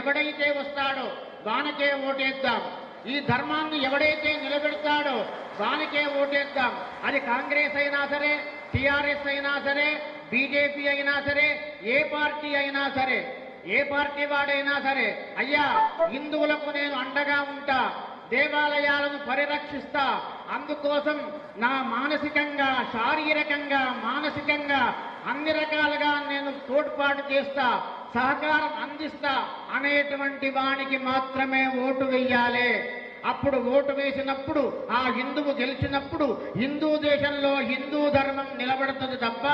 ఎవడైతే వస్తాడో వానికే ఓటేద్దాం. ఈ ధర్మాన్ని ఎవడైతే నిలబెడతాడో వానికే ఓటేద్దాం. అది కాంగ్రెస్ అయినా సరే టిఆర్ఎస్ అయినా సరే బీజేపీ అయినా సరే ఏ పార్టీ అయినా సరే ఏ పార్టీ వాడైనా సరే అయ్యా హిందువులకు నేను అండగా ఉంటా దేవాలయాలను పరిరక్షిస్తా. అందుకోసం నా మానసికంగా శారీరకంగా మానసికంగా అన్ని రకాలుగా నేను తోడ్పాటు చేస్తా. సహకారం అందిస్తా అనేటువంటి వానికి మాత్రమే ఓటు వెయ్యాలి. అప్పుడు ఓటు వేసినప్పుడు ఆ హిందువు గెలిచినప్పుడు హిందూ దేశంలో హిందూ ధర్మం నిలబడుతుంది తప్ప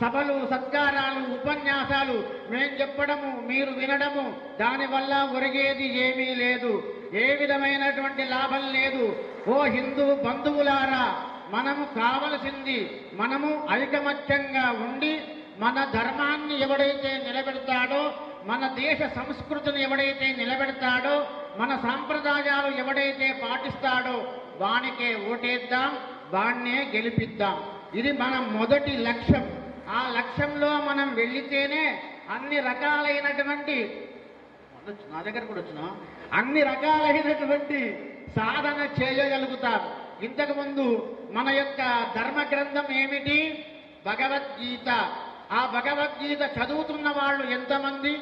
సభలు సత్కారాలు ఉపన్యాసాలు మేం చెప్పడము మీరు వినడము దానివల్ల ఒరిగేది ఏమీ లేదు. ఏ విధమైనటువంటి లాభం లేదు. ఓ హిందూ బంధువులారా మనము కావలసింది మనము ఐకమత్యంగా ఉండి మన ధర్మాన్ని ఎవడైతే నిలబెడతాడో మన దేశ సంస్కృతిని ఎవడైతే నిలబెడతాడో మన సాంప్రదాయాలు ఎవడైతే పాటిస్తాడో వానికే ఓటేద్దాం వాణ్ణే గెలిపిద్దాం. ఇది మన మొదటి లక్ష్యం. ఆ లక్ష్యంలో మనం వెళ్ళితేనే అన్ని రకాలైనటువంటి నా దగ్గర కూడా వచ్చిన? అన్ని రకాలైనటువంటి సాధన చేయగలుగుతాం ఇంతకుముందు మన యొక్క ధర్మ గ్రంథం ఏమిటి? భగవద్గీత. ఆ భగవద్గీత చదువుతున్న వాళ్ళు ఎంతమంది?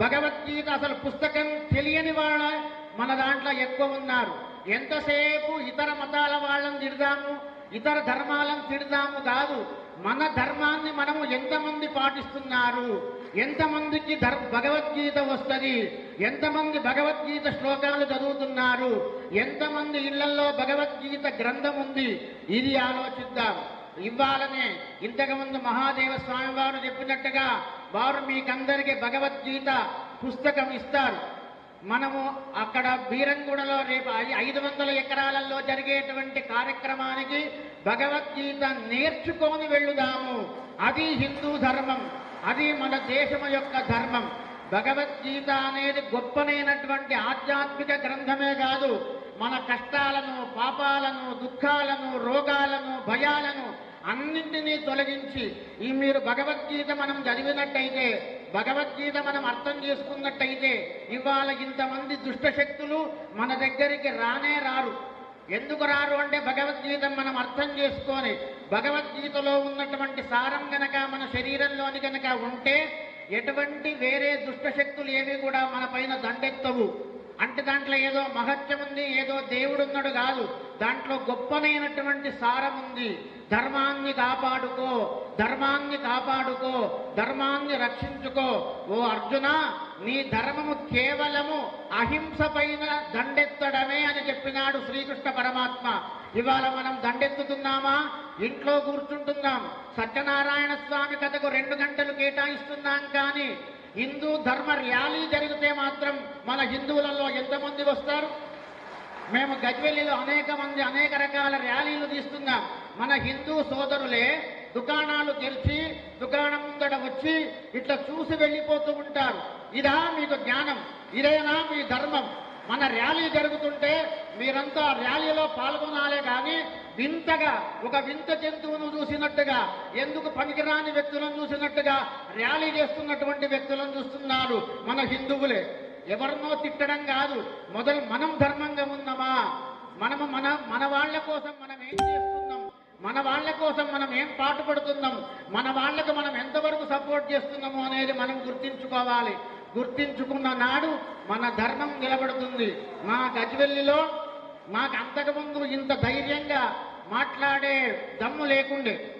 భగవద్గీత అసలు పుస్తకం తెలియని వాళ్ళ మన దాంట్లో ఎక్కువ ఉన్నారు. ఎంతసేపు ఇతర మతాల వాళ్ళని తిడదాము ఇతర ధర్మాలను తిడదాము కాదు మన ధర్మాన్ని మనము ఎంతమంది పాటిస్తున్నారు? ఎంతమందికి ధర్ భగవద్గీత వస్తుంది? ఎంతమంది భగవద్గీత శ్లోకాలు చదువుతున్నారు? ఎంతమంది ఇళ్ళలో భగవద్గీత గ్రంథం ఉంది? ఇది ఆలోచిద్దాం. ఇవ్వాలనే ఇంతకుముందు మహాదేవ స్వామి వారు చెప్పినట్టుగా వారు మీకందరికీ భగవద్గీత పుస్తకం ఇస్తారు. మనము అక్కడ బీరంగూడలో రేపు ఐదు వందల ఎకరాలలో జరిగేటువంటి కార్యక్రమానికి భగవద్గీత నేర్చుకొని వెళ్ళుదాము. అది హిందూ ధర్మం. అది మన దేశము యొక్క ధర్మం. భగవద్గీత అనేది గొప్పనైనటువంటి ఆధ్యాత్మిక గ్రంథమే కాదు. మన కష్టాలను పాపాలను దుఃఖాలను రోగాలను భయాలను అన్నింటినీ తొలగించి ఈ మీరు భగవద్గీత మనం చదివినట్టయితే భగవద్గీత మనం అర్థం చేసుకున్నట్టయితే ఇవాళ ఇంతమంది దుష్ట శక్తులు మన దగ్గరికి రానే రారు. ఎందుకు రారు అంటే భగవద్గీత మనం అర్థం చేసుకొని భగవద్గీతలో ఉన్నటువంటి సారం గనక మన శరీరంలోని గనక ఉంటే ఎటువంటి వేరే దుష్ట శక్తులు ఏవి కూడా మన పైన దండెత్తవు. అంటే దాంట్లో ఏదో మహత్యం ఉంది ఏదో దేవుడు ఉన్నాడు కాదు. దాంట్లో గొప్పదైనటువంటి సారం ఉంది. ధర్మాన్ని కాపాడుకో ధర్మాన్ని కాపాడుకో ధర్మాన్ని రక్షించుకో. ఓ అర్జున నీ ధర్మము కేవలము అహింస పైన దండెత్తడమే అని చెప్పినాడు శ్రీకృష్ణ పరమాత్మ. ఇవాళ మనం దండెత్తుతున్నామా? ఇంట్లో కూర్చుంటున్నాం. సత్యనారాయణ స్వామి కథకు రెండు గంటలు కేటాయిస్తున్నాం కానీ హిందూ ధర్మ ర్యాలీ జరిగితే మాత్రం మన హిందువులలో ఎంతమంది వస్తారు? మేము గజ్వెల్లిలో అనేక మంది అనేక రకాల ర్యాలీలు తీస్తున్నాం. మన హిందూ సోదరులే దుకాణాలు తెరిచి దుకాణం ముందట వచ్చి ఇట్లా చూసి వెళ్ళిపోతూ ఉంటారు. ఇదా మీకు జ్ఞానం ఇదేనా మీ ధర్మం? మన ర్యాలీ జరుగుతుంటే మీరంతా ర్యాలీలో పాల్గొనాలి. వింతగా ఒక వింత జంతువును చూసినట్టుగా ఎందుకు పనికిరాని వ్యక్తులను చూసినట్టుగా ర్యాలీ చేస్తున్నటువంటి వ్యక్తులను చూస్తున్నారు మన హిందువులే. ఎవరినో తిట్టడం కాదు మొదలు మనం ధర్మంగా ఉన్నామా? మనము మన మన వాళ్ళ కోసం మనం ఏం చేస్తున్నాం? మన వాళ్ళ కోసం మనం ఏం పాటుపడుతున్నాం మన వాళ్ళకు మనం ఎంతవరకు సపోర్ట్ చేస్తున్నాము అనేది మనం గుర్తించుకోవాలి. గుర్తించుకున్న నాడు మన ధర్మం నిలబడుతుంది. మా గజ్వెల్లిలో మాకు అంతకుముందు ఇంత ధైర్యంగా మాట్లాడే దమ్ము లేకుండే.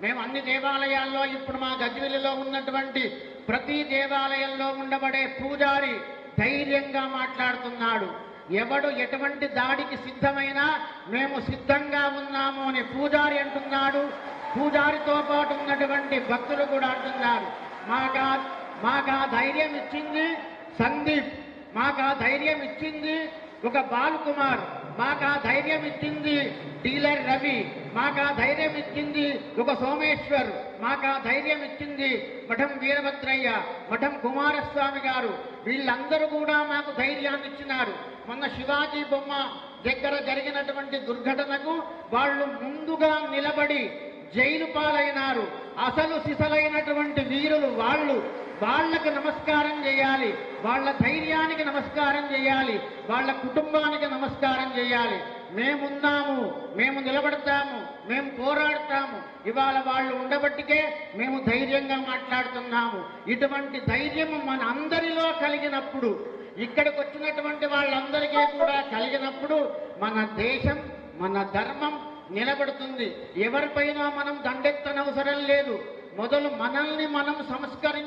మేము అన్ని దేవాలయాల్లో ఇప్పుడు మా గజ్వెల్లిలో ఉన్నటువంటి ప్రతి దేవాలయంలో ఉండబడే పూజారి ధైర్యంగా మాట్లాడుతున్నాడు. ఎవడు ఎటువంటి దాడికి సిద్ధమైనా మేము సిద్ధంగా ఉన్నాము అని పూజారి అంటున్నాడు. పూజారితో పాటు ఉన్నటువంటి భక్తులు కూడా అంటున్నారు. మాకా మాకు ఆ ధైర్యం ఇచ్చింది సందీప్. మాకు ఆ ధైర్యం ఇచ్చింది ఒక బాలకుమార్. మాకు ఆ ధైర్యం ఇచ్చింది డీలర్ రవి మాకు ఆ ధైర్యం ఇచ్చింది ఒక సోమేశ్వర్ మాకు ఆ ధైర్యం ఇచ్చింది మఠం వీరభద్రయ్య మఠం కుమారస్వామి గారు. వీళ్ళందరూ కూడా మాకు ధైర్యాన్ని ఇచ్చినారు. మొన్న శివాజీ బొమ్మ దగ్గర జరిగినటువంటి దుర్ఘటనకు వాళ్ళు ముందుగా నిలబడి జైలు పాలైనారు. అసలు సిసలైనటువంటి వీరులు వాళ్ళు వాళ్ళకు నమస్కారం చేయాలి. వాళ్ళ ధైర్యానికి నమస్కారం చేయాలి. వాళ్ళ కుటుంబానికి నమస్కారం చేయాలి. మేమున్నాము మేము నిలబడతాము మేము పోరాడతాము. ఇవాళ వాళ్ళు ఉండబట్టికే మేము ధైర్యంగా మాట్లాడుతున్నాము. ఇటువంటి ధైర్యం మన అందరిలో కలిగినప్పుడు ఇక్కడికి వచ్చినటువంటి వాళ్ళందరికీ కూడా కలిగినప్పుడు మన దేశం మన ధర్మం నిలబడుతుంది. ఎవరిపైనా మనం దండెత్తనవసరం లేదు. మొదలు మనల్ని మనం సంస్కరించి